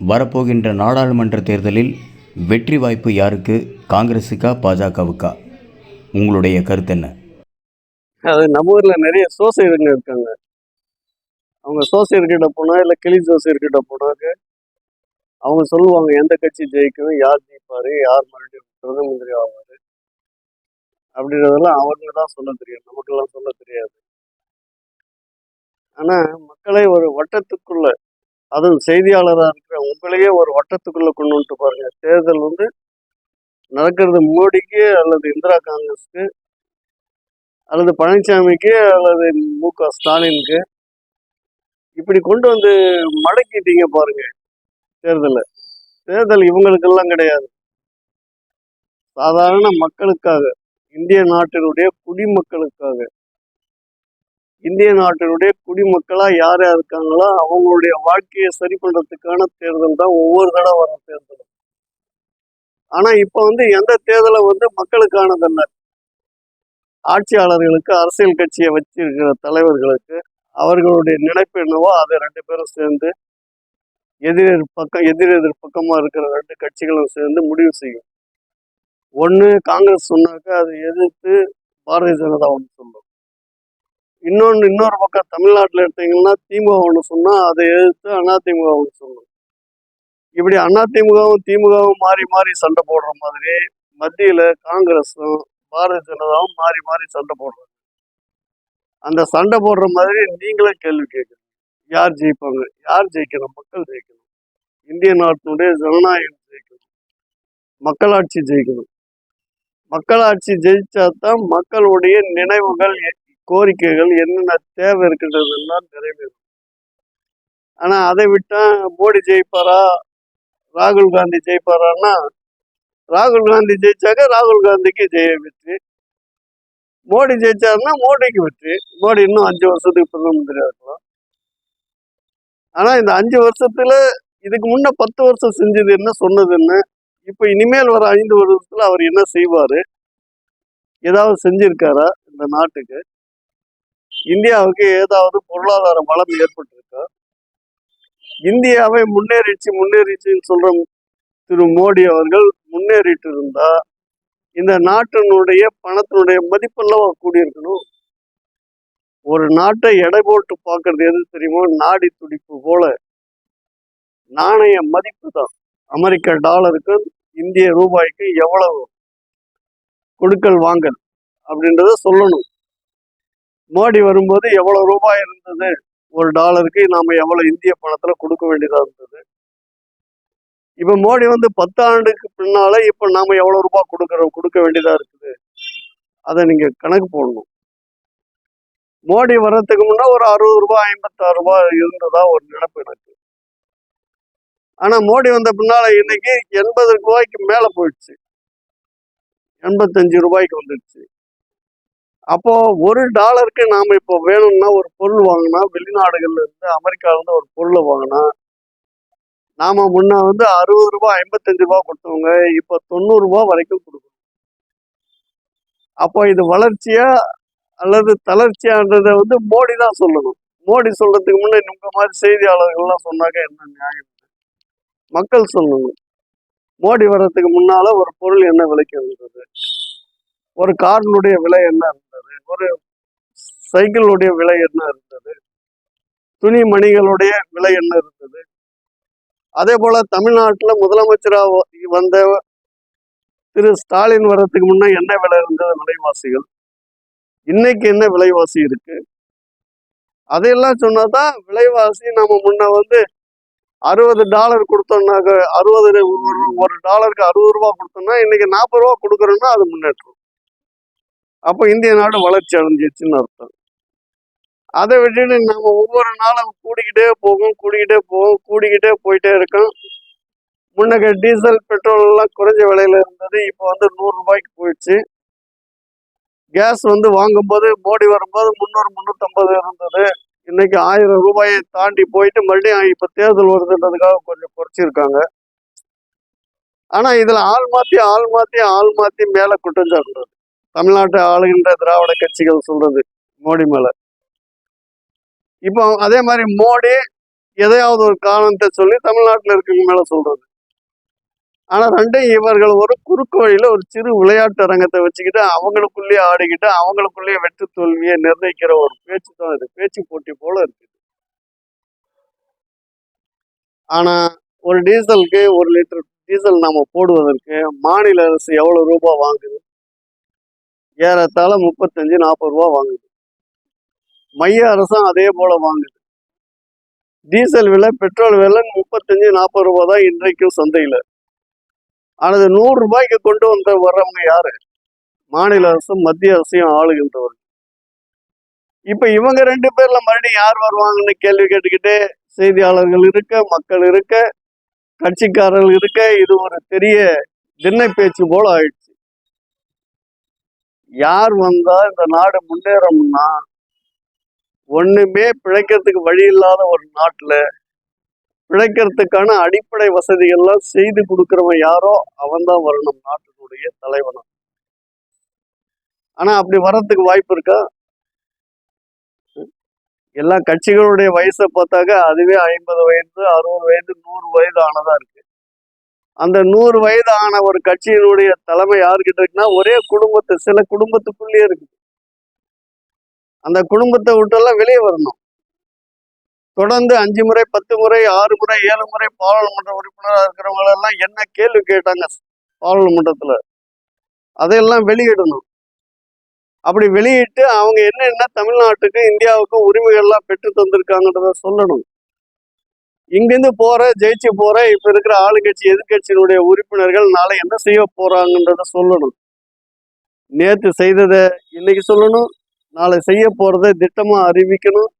வரப்போகின்ற நாடாளுமன்ற தேர்தலில் வெற்றி வாய்ப்பு யாருக்கு? காங்கிரஸுக்கா பாஜகவுக்கா? உங்களுடைய கருத்து என்ன? அது நம்ம ஊர்ல நிறைய சோசியருங்க இருக்காங்க. அவங்க சோசியர்கிட்ட போனா இல்ல கிளி சோசியர்கிட்ட போனாக்க அவங்க சொல்லுவாங்க எந்த கட்சி ஜெயிக்கும் யார் ஜெயிப்பாரு யார் மறுபடியும் பிரதம மந்திரி ஆவாரு? அப்படின்றதெல்லாம் அவங்க தான் சொல்ல தெரியும். நமக்கெல்லாம் சொல்ல தெரியாது. ஆனா மக்களை ஒரு வட்டத்துக்குள்ள அதுவும் செய்தியாளராக இருக்கிற உங்களையே ஒரு வட்டத்துக்குள்ள கொண்டு வந்துட்டு பாருங்க. தேர்தல் வந்து நடக்கிறது மோடிக்கு அல்லது இந்திரா காங்கிரஸ்க்கு அல்லது பழனிசாமிக்கு அல்லது மு க ஸ்டாலினுக்கு. இப்படி கொண்டு வந்து மடக்கிட்டீங்க பாருங்க தேர்தலை. தேர்தல் இவங்களுக்கெல்லாம் கிடையாது. சாதாரண மக்களுக்காக இந்திய நாட்டினுடைய குடிமக்களுக்காக. இந்திய நாட்டினுடைய குடிமக்களா யார் யார் இருக்காங்களோ அவங்களுடைய வாழ்க்கையை சரி பண்றதுக்கான தேர்தல் தான் ஒவ்வொரு தடவை வர தேர்தல். ஆனா இப்ப வந்து எந்த தேர்தலை வந்து மக்களுக்கானதல்ல ஆட்சியாளர்களுக்கு அரசியல் கட்சியை வச்சிருக்கிற தலைவர்களுக்கு அவர்களுடைய நினைப்பு என்னவோ அதை ரெண்டு பேரும் சேர்ந்து எதிரெதிர் பக்கம் எதிரெதிர் பக்கமா இருக்கிற ரெண்டு கட்சிகளும் சேர்ந்து முடிவு செய்யும். ஒன்று காங்கிரஸ் சொன்னாக்க அதை எதிர்த்து பாரதிய ஜனதா ஒன்று சொல்லும். இன்னொன்று இன்னொரு பக்கம் தமிழ்நாட்டில் எடுத்தீங்கன்னா திமுக ஒன்று சொன்னால் அதை எதிர்த்து அதிமுக ஒன்று சொல்லணும். இப்படி அதிமுகவும் திமுகவும் மாறி மாறி சண்டை போடுற மாதிரி மத்தியில் காங்கிரஸும் பாரதிய ஜனதாவும் மாறி மாறி சண்டை போடுறாங்க. அந்த சண்டை போடுற மாதிரி நீங்களே கேள்வி கேட்கணும். யார் ஜெயிப்பாங்க? யார் ஜெயிக்கணும்? மக்கள் ஜெயிக்கணும். இந்திய நாட்டினுடைய ஜனநாயகம் ஜெயிக்கணும். மக்களாட்சி ஜெயிக்கணும். மக்களாட்சி ஜெயிச்சா தான் மக்களுடைய நினைவுகள் கோரிக்கைகள் என்னென்ன தேவை இருக்கின்றதெல்லாம் நிறைவேறும். ஆனால் அதை விட்டால் மோடி ஜெயிப்பாரா? ராகுல் காந்தி ஜெயிப்பாரான்னா ராகுல் காந்தி ஜெயிச்சாக்க ராகுல் காந்திக்கு ஜெய வெற்றி. மோடி ஜெயிச்சாருன்னா மோடிக்கு வெற்றி. மோடி இன்னும் அஞ்சு வருஷத்துக்கு பிரதம மந்திரியாக இருக்கலாம். ஆனால் இந்த அஞ்சு வருஷத்துல இதுக்கு முன்ன பத்து வருஷம் செஞ்சது என்ன சொன்னது என்ன? இப்போ இனிமேல் வர ஐந்து வருஷத்துல அவர் என்ன செய்வார்? ஏதாவது செஞ்சிருக்காரா இந்த நாட்டுக்கு? இந்தியாவுக்கு ஏதாவது பொருளாதார வளம் ஏற்பட்டிருக்கா? இந்தியாவை முன்னேறிச்சு முன்னேறிச்சுன்னு சொல்ற திரு மோடி அவர்கள் முன்னேறிட்டு இருந்தா இந்த நாட்டினுடைய பணத்தினுடைய மதிப்பெல்லாம் கூடியிருக்கணும். ஒரு நாட்டை எடை போட்டு பார்க்கறது எது தெரியுமோ? நாடி துடிப்பு போல. நாணய மதிப்பு தான். அமெரிக்க டாலருக்கு இந்திய ரூபாய்க்கு எவ்வளவு கொடுக்கல் வாங்கல் அப்படின்றத சொல்லணும். மோடி வரும்போது எவ்வளவு ரூபாய் இருந்தது? ஒரு டாலருக்கு நாம எவ்வளவு இந்திய பணத்துல கொடுக்க வேண்டியதா இருந்தது? இப்ப மோடி வந்து பத்து ஆண்டுக்கு பின்னால இப்ப நாம எவ்வளவு ரூபாய் கொடுக்கறோம் கொடுக்க வேண்டியதா இருக்குது? அதை நீங்க கணக்கு போடணும். மோடி வர்றதுக்கு முன்னா ஒரு அறுபது ரூபாய் ஐம்பத்தாறு ரூபாய் இருந்ததா ஒரு நினைப்பு எனக்கு. ஆனா மோடி வந்த பின்னால இன்னைக்கு எண்பது ரூபாய்க்கு மேல போயிடுச்சு. எண்பத்தஞ்சு ரூபாய்க்கு வந்துடுச்சு. அப்போ ஒரு டாலருக்கு நாம இப்போ வேணும்னா ஒரு பொருள் வாங்கினா வெளிநாடுகள்ல இருந்து அமெரிக்கால இருந்து ஒரு பொருளை வாங்கினா நாம முன்ன வந்து அறுபது ரூபாய் ஐம்பத்தஞ்சு ரூபாய் கொடுத்தவங்க இப்போ தொண்ணூறு ரூபாய் வரைக்கும் கொடுக்கணும். அப்போ இது வளர்ச்சியா அல்லது தளர்ச்சியான்றதை வந்து மோடி தான் சொல்லணும். மோடி சொல்றதுக்கு முன்னே உங்க மாதிரி செய்தியாளர்கள்லாம் சொன்னாக்க என்ன நியாயம்? மக்கள் சொல்லணும். மோடி வர்றதுக்கு முன்னால ஒரு பொருள் என்ன விலைக்கு இருந்தது ஒரு காரினுடைய விலை என்ன? ஒரு சைக்கிளுடைய விலை என்ன இருந்தது? துணி மணிகளுடைய விலை என்ன இருந்தது? அதே போல தமிழ்நாட்டில் முதலமைச்சராக வந்த திரு ஸ்டாலின் வர்றதுக்கு முன்ன என்ன விலை இருந்தது விலைவாசிகள்? இன்னைக்கு என்ன விலைவாசி இருக்கு? அதையெல்லாம் சொன்னாதான் விலைவாசி நம்ம முன்ன வந்து அறுபது டாலர் கொடுத்தோம்னாக்க அறுபது ஒரு ஒரு டாலருக்கு அறுபது ரூபா கொடுத்தோம்னா இன்னைக்கு நாற்பது ரூபா கொடுக்குறோன்னா அது முன்னேற்றம். அப்போ இந்திய நாடு வளர்ச்சி அடைஞ்சிச்சுன்னு அர்த்தம். அதை விட்டுட்டு நம்ம ஒவ்வொரு நாளும் கூடிக்கிட்டே போகும் கூடிக்கிட்டே போகும் கூடிக்கிட்டே போயிட்டே இருக்கோம். முன்னக்க டீசல் பெட்ரோல் எல்லாம் குறைஞ்ச விலையில இருந்தது இப்போ வந்து நூறு ரூபாய்க்கு போயிடுச்சு. கேஸ் வந்து வாங்கும்போது மோடி வரும்போது முந்நூறு முந்நூற்றம்பது இருந்தது. இன்னைக்கு ஆயிரம் ரூபாயை தாண்டி போயிட்டு மறுபடியும் இப்போ தேர்தல் வருதுன்றதுக்காக கொஞ்சம் குறைச்சிருக்காங்க. ஆனால் இதில் ஆள் மாற்றி ஆள் மாற்றி ஆள் மாற்றி மேலே குற்றஞ்சாடுறது தமிழ்நாட்டை ஆளுகின்ற திராவிட கட்சிகள் சொல்றது மோடி மேல. இப்போ அதே மாதிரி மோடி எதையாவது ஒரு காரணத்தை சொல்லி தமிழ்நாட்டில் இருக்கிறவங்க மேல சொல்றது. ஆனா ரெண்டையும் இவர்கள் ஒரு குறுக்கு வழியில ஒரு சிறு விளையாட்டு அரங்கத்தை வச்சுக்கிட்டு அவங்களுக்குள்ளேயே ஆடிக்கிட்டு அவங்களுக்குள்ளேயே வெற்றி தோல்வியை நிர்ணயிக்கிற ஒரு பேச்சு தான் இது. பேச்சு போட்டி போல இருக்கு ஆனா ஒரு டீசலுக்கு ஒரு லிட்டர் டீசல் நாம போடுவதற்கு மாநில அரசு எவ்வளவு ரூபாய் வாங்குது? ஏறத்தாழ முப்பத்தஞ்சு நாற்பது ரூபா வாங்குது. மைய அரசும் அதே போல வாங்குது. டீசல் விலை பெட்ரோல் விலை முப்பத்தஞ்சு நாற்பது ரூபா தான் இன்றைக்கும் சந்தையில். ஆனது நூறு ரூபாய்க்கு கொண்டு வந்து வர்றவங்க யாரு? மாநில அரசும் மத்திய அரசையும் ஆளுகின்றவர்கள். இப்ப இவங்க ரெண்டு பேர்ல மறுபடியும் யார் வருவாங்கன்னு கேள்வி கேட்டுக்கிட்டு செய்தியாளர்கள் இருக்க மக்கள் இருக்க கட்சிக்காரர்கள் இருக்க இது ஒரு பெரிய திண்ணை பேச்சு போல ஆயிடுச்சு. யார் வந்தா இந்த நாடு முன்னேறும்னா ஒண்ணுமே பிழைக்கிறதுக்கு வழி இல்லாத ஒரு நாட்டுல பிழைக்கிறதுக்கான அடிப்படை வசதிகள்லாம் செய்து கொடுக்கிறவன் யாரோ அவன்தான் வரணும் நாட்டினுடைய தலைவனும் ஆனா அப்படி வர்றதுக்கு வாய்ப்பு இருக்கா? எல்லா கட்சிகளுடைய வயசை பார்த்தாக்க அதுவே ஐம்பது வயது அறுபது வயது நூறு வயது ஆனதா இருக்கு. அந்த நூறு வயது ஆன ஒரு கட்சியினுடைய தலைமை யாருக்கிட்ட இருக்குன்னா ஒரே குடும்பத்தை சில குடும்பத்துக்குள்ளேயே இருக்கு அந்த குடும்பத்தை விட்டெல்லாம் வெளியே வரணும். தொடர்ந்து அஞ்சு முறை பத்து முறை ஆறு முறை ஏழு முறை பாராளுமன்ற உறுப்பினராக இருக்கிறவங்களெல்லாம் என்ன கேள்வி கேட்டாங்க பாராளுமன்றத்தில்? அதையெல்லாம் வெளியிடணும். அப்படி வெளியிட்டு அவங்க என்னென்ன தமிழ்நாட்டுக்கு இந்தியாவுக்கும் உரிமைகள்லாம் பெற்று தந்திருக்காங்கன்றத சொல்லணும். இங்கிருந்து போற ஜெயிச்சு போற இப்ப இருக்கிற ஆளுங்கட்சி எதிர்கட்சியினுடைய உறுப்பினர்கள் நாளை என்ன செய்ய போறாங்கன்றத சொல்லணும். நேற்று செய்ததை இன்னைக்கு சொல்லணும். நாளை செய்ய போறதை திட்டமா அறிவிக்கணும்.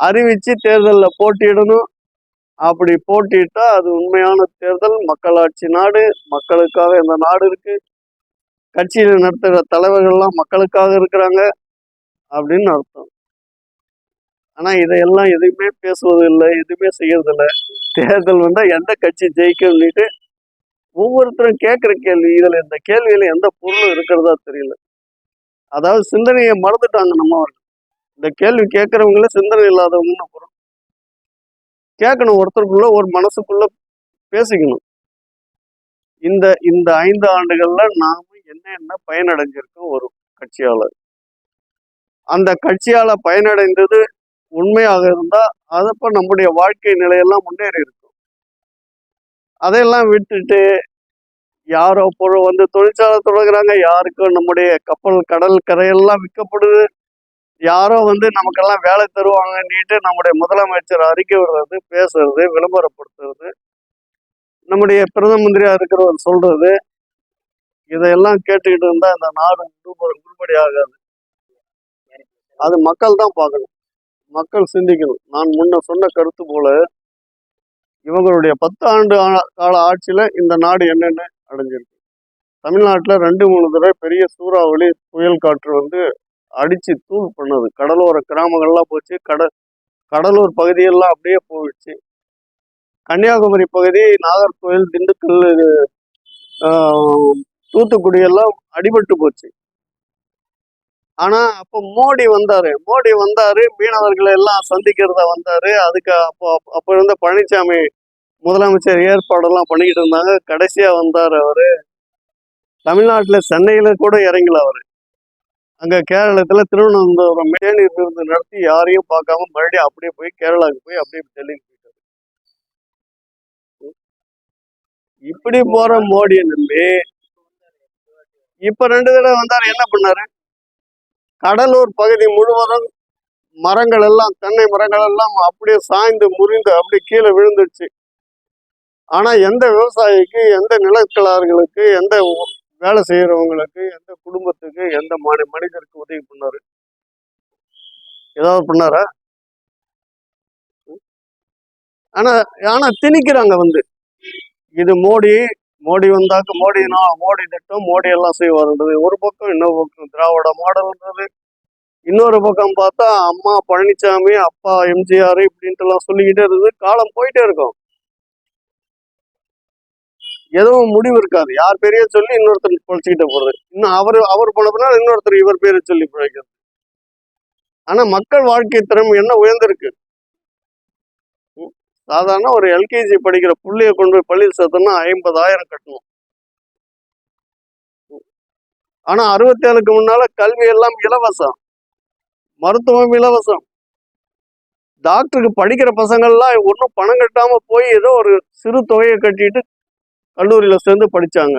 அறிவிச்சு தேர்தலில் போட்டியிடணும். அப்படி போட்டிட்டா அது உண்மையான தேர்தல். மக்களாட்சி நாடு மக்களுக்காக இந்த நாடு இருக்கு. கட்சியில் நடத்துகிற தலைவர்கள்லாம் மக்களுக்காக இருக்கிறாங்க. அப்படின்னு அர்த்தம். ஆனா இதையெல்லாம் எதுவுமே பேசுவது இல்லை எதுவுமே செய்யறது இல்லை. தேர்தல் வந்தா எந்த கட்சி ஜெயிக்கும்னுட்டு ஒவ்வொருத்தரும் கேட்குற கேள்வி இதில் இந்த கேள்வியில எந்த பொருளும் இருக்கிறதா தெரியல. அதாவது சிந்தனையை மறந்துட்டாங்க நம்ம இந்த கேள்வி கேட்கறவங்கள சிந்தனை இல்லாதவங்கன்னு அப்புறம் கேட்கணும் ஒருத்தருக்குள்ள ஒரு மனசுக்குள்ள பேசிக்கணும். இந்த இந்த ஐந்து ஆண்டுகள்ல நாம என்ன என்ன பயனடைஞ்சிருக்கோம் ஒரு கட்சியாளர்? அந்த கட்சியால பயனடைந்தது உண்மையாக இருந்தா அதப்ப நம்முடைய வாழ்க்கை நிலையெல்லாம் முன்னேறி இருக்கும் அதையெல்லாம் விட்டுட்டு யாரோ பொருள் வந்து தொழிற்சாலை தொடங்குறாங்க யாருக்கும் நம்முடைய கப்பல் கடல் கரையெல்லாம் விற்கப்படுது யாரோ வந்து நமக்கெல்லாம் வேலை தருவாங்கன்னுட்டு நம்முடைய முதலமைச்சர் அறிக்கை விடுறது பேசுறது விளம்பரப்படுத்துறது நம்முடைய பிரதம மந்திரியா இருக்கிறவர் சொல்றது இதையெல்லாம் கேட்டுக்கிட்டு இருந்தா இந்த நாடு உருப்படி ஆகாது அது மக்கள் தான் பார்க்கணும். மக்கள் சிந்திக்கணும் நான் முன்ன சொன்ன கருத்து போல இவங்களுடைய பத்து ஆண்டு கால ஆட்சியில இந்த நாடு என்னென்ன அடைஞ்சிருக்கு. தமிழ்நாட்டில் ரெண்டு மூணு தடவை பெரிய சூறாவளி புயல் காற்று வந்து அடித்து தூள் பண்ணது. கடலோர கிராமங்கள்லாம் போச்சு. கட கடலூர் பகுதியெல்லாம் அப்படியே போயிடுச்சு. கன்னியாகுமரி பகுதி நாகர்கோவில் திண்டுக்கல் தூத்துக்குடி எல்லாம் அடிபட்டு போச்சு. ஆனா அப்போ மோடி வந்தாரு. மோடி வந்தாரு மீனவர்களை எல்லாம் சந்திக்கிறதா வந்தாரு. அதுக்கு அப்போ அப்ப- இருந்த பழனிசாமி முதலமைச்சர் ஏற்பாடெல்லாம் பண்ணிக்கிட்டு இருந்தாங்க. கடைசியா வந்தார் அவரு. தமிழ்நாட்டுல சென்னையில கூட இறங்கல அவரு. அங்க கேரளத்துல திருவனந்தபுரம் தேநீர் விருந்து நடத்தி யாரையும் பார்க்காம மறுபடியும் அப்படியே போய் கேரளாவுக்கு போய் அப்படியே டெல்லிக்கு போயிட்டாரு. இப்படி போற மோடியை நம்பி இப்ப ரெண்டு தடவை வந்தாரு. என்ன பண்ணாரு? கடலூர் பகுதி முழுவதும் மரங்கள் எல்லாம் தென்னை மரங்கள் எல்லாம் அப்படியே சாய்ந்து முறிந்து அப்படியே கீழே விழுந்துடுச்சு. ஆனா எந்த விவசாயிக்கு எந்த நிலக்கலார்களுக்கு எந்த வேலை செய்யறவங்களுக்கு எந்த குடும்பத்துக்கு எந்த மனி மனிதருக்கு உதவி பண்ணாரு? ஏதாவது பண்ணாரா? ஆனா ஆனா திணிக்கிறாங்க வந்து. இது மோடி மோடி வந்தாக்க மோடினா மோடி திட்டம் மோடி எல்லாம் செய்வார்ன்றது. ஒரு பக்கம் இன்னொரு பக்கம் திராவிட மாடல்ன்றது. இன்னொரு பக்கம் பார்த்தா அம்மா பழனிசாமி அப்பா எம்ஜிஆர் இப்படின்ட்டு எல்லாம் சொல்லிக்கிட்டே இருந்தது. காலம் போயிட்டே இருக்கும். எதுவும் முடிவு இருக்காது. யார் பேரையோ சொல்லி இன்னொருத்தர் பொழைச்சிக்கிட்ட போறது. இன்னும் அவர் அவர் போன இன்னொருத்தர் இவர் பேரை சொல்லி பிழைக்கிறது. ஆனா மக்கள் வாழ்க்கை திறமை என்ன உயர்ந்திருக்கு? சாதாரண ஒரு எல்கேஜி படிக்கிற புள்ளியை கொண்டு போய் பள்ளியில் சேர்த்தோம்னா ஐம்பதாயிரம் கட்டணும். ஆனா அறுபத்தி ஏழுக்கு முன்னால கல்வி எல்லாம் இலவசம். மருத்துவம் இலவசம். டாக்டருக்கு படிக்கிற பசங்கள்லாம் ஒன்றும் பணம் கட்டாம போய் ஏதோ ஒரு சிறு தொகையை கட்டிட்டு கல்லூரியில சேர்ந்து படிச்சாங்க.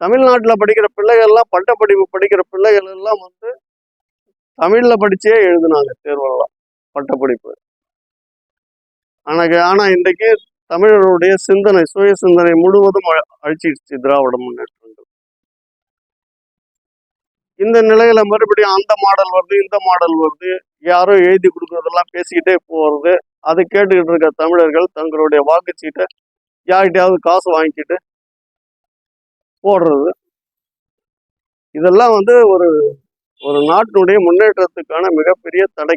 தமிழ்நாட்டில் படிக்கிற பிள்ளைகள்லாம் பட்ட பட்டப்படிப்பு படிக்கிற பிள்ளைகள் எல்லாம் வந்து தமிழில் படிச்சே எழுதுனாங்க தேர்வெல்லாம் பட்டப்படிப்பு. ஆனால் ஆனா இன்றைக்கு தமிழருடைய சிந்தனை சுய சிந்தனை முழுவதும் அழிச்சிடுச்சு திராவிட முன்னேற்றங்கள். இந்த நிலையில மறுபடியும் அந்த மாடல் வருது இந்த மாடல் வருது. யாரோ எழுதி கொடுக்கறதெல்லாம் பேசிக்கிட்டே போறது. அதை கேட்டுக்கிட்டு இருக்க தமிழர்கள் தங்களுடைய வாக்குச்சீட்டை யார்கிட்டயாவது காசு வாங்கிக்கிட்டு போடுறது. இதெல்லாம் வந்து ஒரு ஒரு நாட்டினுடைய முன்னேற்றத்துக்கான மிகப்பெரிய தடை